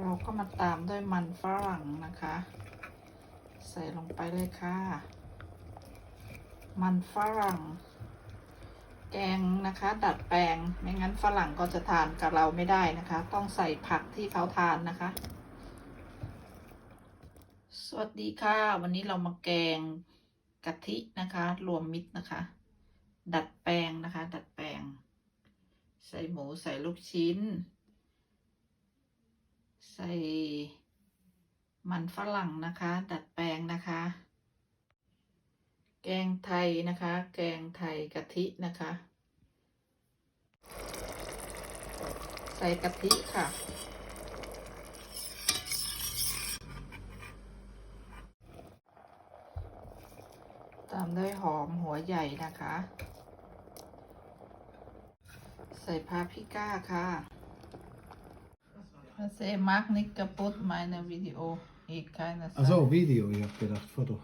เราก็มาตามด้วยมันฝรั่งนะคะ ใส่ลงไปเลยค่ะ มันฝรั่ง แกงนะคะ ดัดแปลงไม่งั้นฝรั่งก็จะทานกับเราไม่ได้นะคะ ต้องใส่ผักที่เขาทานนะคะ สวัสดีค่ะ วันนี้เรามาแกงกะทินะคะ รวมมิตรนะคะ ดัดแปลงนะคะ ดัดแปลง ใส่หมูใส่ลูกชิ้น ใส่มันฝรั่งนะคะ ดัดแปลงนะคะ แกงไทยนะคะ แกงไทยกะทินะคะ ใส่กะทิค่ะ ตามด้วยหอมหัวใหญ่นะคะ ใส่พาปริก้าค่ะ Ich mag nicht kaputt meine Video. Eh keines. Also Video, ich habe gedacht Foto.